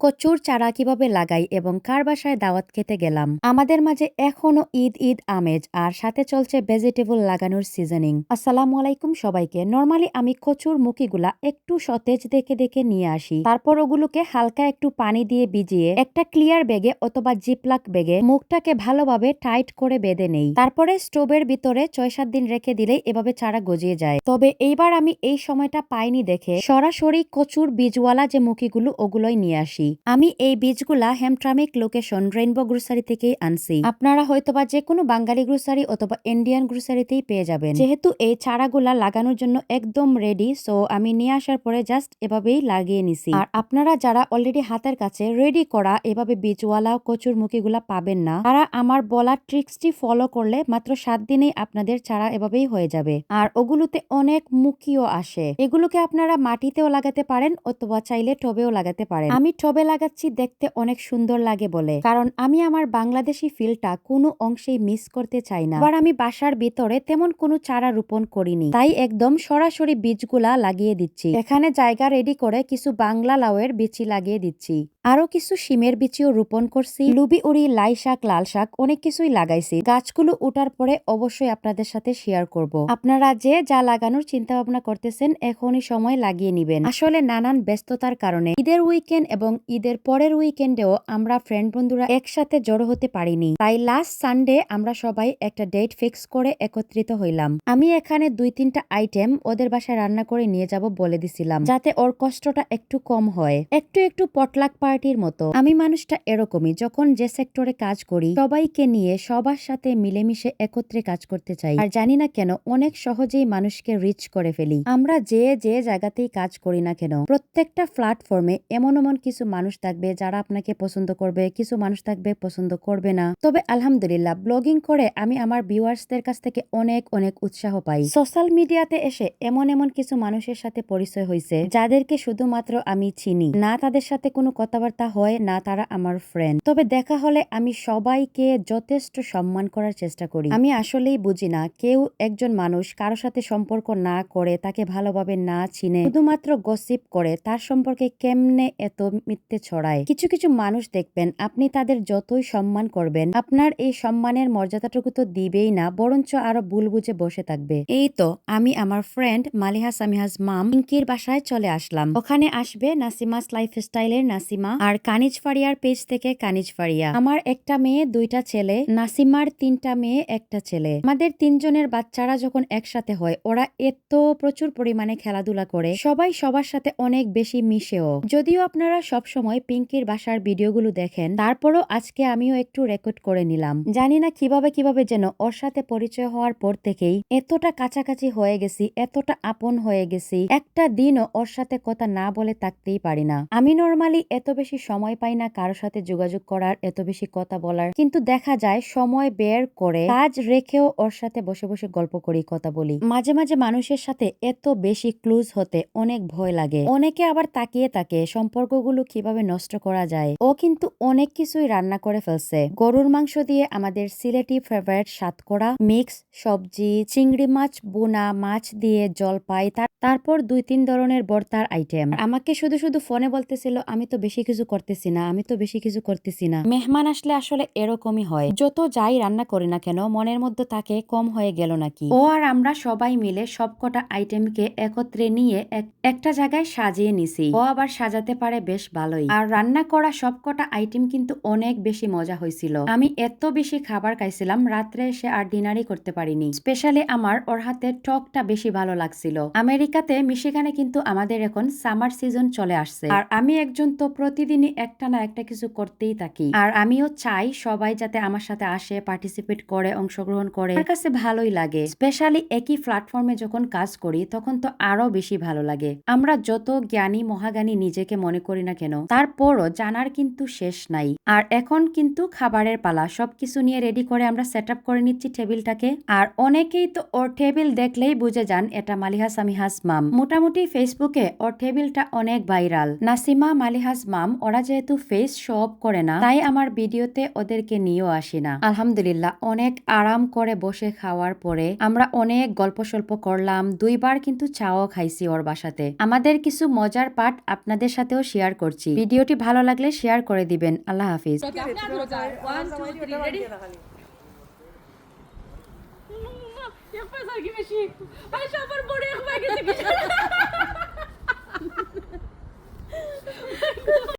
কচুর চারা কীভাবে লাগাই এবং কার বাসায় দাওয়াত খেতে গেলাম? আমাদের মাঝে এখনও ঈদ ঈদ আমেজ, আর সাথে চলছে ভেজিটেবল লাগানোর সিজনিং আসসালামু আলাইকুম সবাইকে। নর্মালি আমি কচুর মুখিগুলা একটু সতেজ দেখে দেখে নিয়ে আসি। তারপর ওগুলোকে হালকা একটু পানি দিয়ে ভিজিয়ে একটা ক্লিয়ার ব্যাগে অথবা জিপলাক ব্যাগে মুখটাকে ভালোভাবে টাইট করে বেঁধে নেই। তারপরে স্টোভের ভিতরে ছয় সাত দিন রেখে দিলেই এভাবে চারা গজিয়ে যায়। তবে এইবার আমি এই সময়টা পাইনি দেখে সরাসরি কচুর বীজওয়ালা যে মুখিগুলো ওগুলোই নিয়ে আসি। আমি এই বীজগুলা হ্যামট্রামিক লোকেশন রেইনবো গ্রোসারি থেকেই আনছি। আপনারা হয়তোবা যে কোনো বাঙালি গ্রোসারি অথবা ইন্ডিয়ান গ্রোসারিতেই পেয়ে যাবেন। যেহেতু এই চারাগুলা লাগানোর জন্য একদম রেডি, সো আমি নিয়ে আসার পরে জাস্ট এভাবেই লাগিয়ে নিছি। আর আপনারা যারা অলরেডি হাতের কাছে রেডি করা এভাবে বীজওয়ালা কচুর মুখিগুলা পাবেন না, তারা আমার বলা ট্রিক্সটি ফলো করলে মাত্র সাত দিনেই আপনাদের চারা এভাবেই হয়ে যাবে। আর ওগুলোতে অনেক মুখিও আসে। এগুলোকে আপনারা মাটিতেও লাগাতে পারেন অথবা চাইলে টবেও লাগাতে পারেন। আমি টবে লাগাচ্ছি দেখতে অনেক সুন্দর লাগে বলে। কারণ আমি আমার বাংলাদেশি ফিলটা কোনো অংশেই মিস করতে চাই না। আবার আমি বাসার ভিতরে তেমন কোনো চারা রোপণ করিনি। তাই একদম সরাসরি বীজগুলা লাগিয়ে দিচ্ছি। এখানে জায়গা রেডি করে কিছু বাংলা লাউয়ের বিচি লাগিয়ে দিচ্ছি। আরও কিছু শিমের বিচিও রোপণ করছি। লুবি উড়ি, লাই শাক, লাল শাক, অনেক কিছুই লাগাইছি। গাছগুলো উঠার পরে অবশ্যই আপনাদের সাথে শেয়ার করব। আপনারা যে যা লাগানোর চিন্তা ভাবনা করতেছেন, এখনই সময় লাগিয়ে নিবেন। আসলে নানান ব্যস্ততার কারণে ঈদের উইকেন্ড এবং ঈদের পরের উইকেন্ডেও আমরা ফ্রেন্ড বন্ধুরা একসাথে জড়ো হতে পারিনি। তাই লাস্ট সানডে আমরা সবাই একটা ডেট ফিক্স করে একত্রিত হইলাম। আমি এখানে দুই তিনটা আইটেম ওদের বাসায় রান্না করে নিয়ে যাব বলে দিছিলাম, যাতে ওর কষ্টটা একটু কম হয়। একটু একটু পটলাক পার্টির মতো। আমি মানুষটা এরকমই, যখন যে সেক্টরে কাজ করি, সবাইকে নিয়ে সবার সাথে মিলেমিশে একত্রে কাজ করতে চাই। আর জানি না কেন, অনেক সহজেই মানুষকে রিচ করে ফেলি। আমরা যে যে জায়গাতেই কাজ করি না কেন, প্রত্যেকটা প্ল্যাটফর্মে এমন এমন কিছু মানুষ থাকবে যারা আপনাকে পছন্দ করবে, কিছু মানুষ থাকবে পছন্দ করবে না। তবে আলহামদুলিল্লাহ ব্লগিং করে আমি আমার ভিউয়ার্সদের কাছ থেকে অনেক অনেক উৎসাহ পাই। সোশ্যাল মিডিয়াতে এসে এমন এমন কিছু মানুষের সাথে পরিচয় হয়েছে যাদেরকে শুধুমাত্র আমি চিনি। না তাদের সাথে কোনো কথাবার্তা হয় না, তারা আমার ফ্রেন্ড তবে দেখা হলে আমি সবাইকে যথেষ্ট সম্মান করার চেষ্টা করি। আমি আসলেই বুঝি না, কেউ একজন মানুষ কারও সাথে সম্পর্ক না করে, তাকে ভালোভাবে না চিনে, শুধুমাত্র গসিপ করে, তার সম্পর্কে কেমনে এত মিথ্যে ছড়ায়? কিছু কিছু মানুষ দেখবেন, আপনি তাদের যতই সম্মান করবেন, আপনার এই সম্মানের মর্যাদাটুকু তো দিবেই না, বরঞ্চ আরও ভুল বুঝে বসে থাকবে। এই তো, আমি আমার ফ্রেন্ড মালিহা সামিহাজ মাম পিঙ্কির বাসায় চলে আসলাম। ওখানে আসবে নাসিমাস লাইফ স্টাইলের নাসিমা। আর কানিজ ফারিয়ার পেজ থেকে কানিজ ফারিয়া। আমার একটা মেয়ে, দুইটা ছেলে, নাসিমার তিনটা মেয়ে, একটা ছেলে। আমাদের তিনজনের বাচ্চারা যখন একসাথে হয়, ওরা এত প্রচুর পরিমাণে খেলাধুলা করে। সবাই সবার সাথে অনেক বেশি মিশেও। যদিও আপনারা সব সময় পিঙ্কির বাসার ভিডিওগুলো দেখেন, তারপরও আজকে আমিও একটু রেকর্ড করে নিলাম। জানি না কীভাবে কীভাবে যেন ওর সাথে পরিচয় হওয়ার পর থেকেই এতটা কাছাকাছি হয়ে গেছি, এতটা আপন হয়ে গেছি। একটা দিনও ওর সাথে কথা না বলে থাকতেই পারি না। আমি নর্মালি এত বেশি সময় পাই না কারোর সাথে যোগাযোগ করার, এত বেশি কথা বলার। কিন্তু দেখা যায় সময় বের করে কাজ রেখেও ওর সাথে বসে বসে গল্প করি, কথা বলি। মাঝে মাঝে মানুষের সাথে এত বেশি ক্লুজ হতে অনেক ভয় লাগে। অনেকে আবার তাকিয়ে তাকে সম্পর্কগুলো কীভাবে নষ্ট করা যায়। ও কিন্তু অনেক কিছুই রান্না করে ফেলছে। গরুর মাংস দিয়ে আমাদের সিলেটি ফেভারিট সাতকড়া মিক্স সবজি, চিংড়ি মাছ, বোনা মাছ দিয়ে জলপাই তার, তারপর দুই তিন ধরনের বর্তার আইটেম আমাকে শুধু শুধু ফোনে বলতেছিল, আমি তো বেশি কিছু করতেছি না আমি তো বেশি কিছু করতেছি না। মেহমান আসলে আসলে এরকমই হয়। যত যাই রান্না করি না কেন মনের মধ্যে তাকে কম হয়ে গেল নাকি? ও আর আমরা সবাই মিলে সবকটা আইটেমকে একত্রে নিয়ে একটা জায়গায় সাজিয়ে নিছি। ও আবার সাজাতে পারে বেশ ভালোই। আর রান্না করা সবকটা আইটেম কিন্তু অনেক বেশি মজা হয়েছিল। আমি এত বেশি খাবার খাইছিলাম রাত্রে এসে আর ডিনারই করতে পারিনি। স্পেশালি আমার ওর হাতের টকটা বেশি ভালো লাগছিল। আমেরিকাতে মিশিগানে কিন্তু আমাদের এখন সামার সিজন চলে আসছে। আর আমি একজন তো প্রতিদিনই একটা না একটা কিছু করতেই থাকি। আর আমিও চাই সবাই যাতে আমার সাথে আসে পার্টিসিপেট করে, অংশগ্রহণ করে। আমার কাছে ভালোই লাগে। স্পেশালি একই প্ল্যাটফর্মে যখন কাজ করি, তখন তো আরও বেশি ভালো লাগে। আমরা যত জ্ঞানী, মহাজ্ঞানী নিজেকে মনে করি না কেন, তারপরও জানার কিন্তু শেষ নাই। আর এখন কিন্তু খাবারের পালা, সবকিছু নিয়ে রেডি করে আমরা সেট করে নিচ্ছি টেবিলটাকে। আর অনেকেই তো ওর টেবিল দেখলেই বুঝে যান, এটা মালিহা সামিহাস মাম। মোটামুটি ফেসবুকে ওর টেবিলটা অনেক ভাইরাল নাসিমা মালিহাস মাম নাম ওরা যেহেতু ফেস শো অফ করে না তাই আমার ভিডিওতে ওদেরকে নিয়েও আসি না। আলহামদুলিল্লাহ অনেক আরাম করে বসে খাওয়ার পরে আমরা অনেক গল্প স্বল্প করলাম দুইবার কিন্তু চাও খাইছি ওর বাসাতে। আমাদের কিছু মজার পাঠ আপনাদের সাথেও শেয়ার করছি। ভিডিওটি ভালো লাগলে শেয়ার করে দিবেন। আল্লাহ হাফিজ। يقفز على كيفاش ياكل عشان بربوري يخبى كيفاش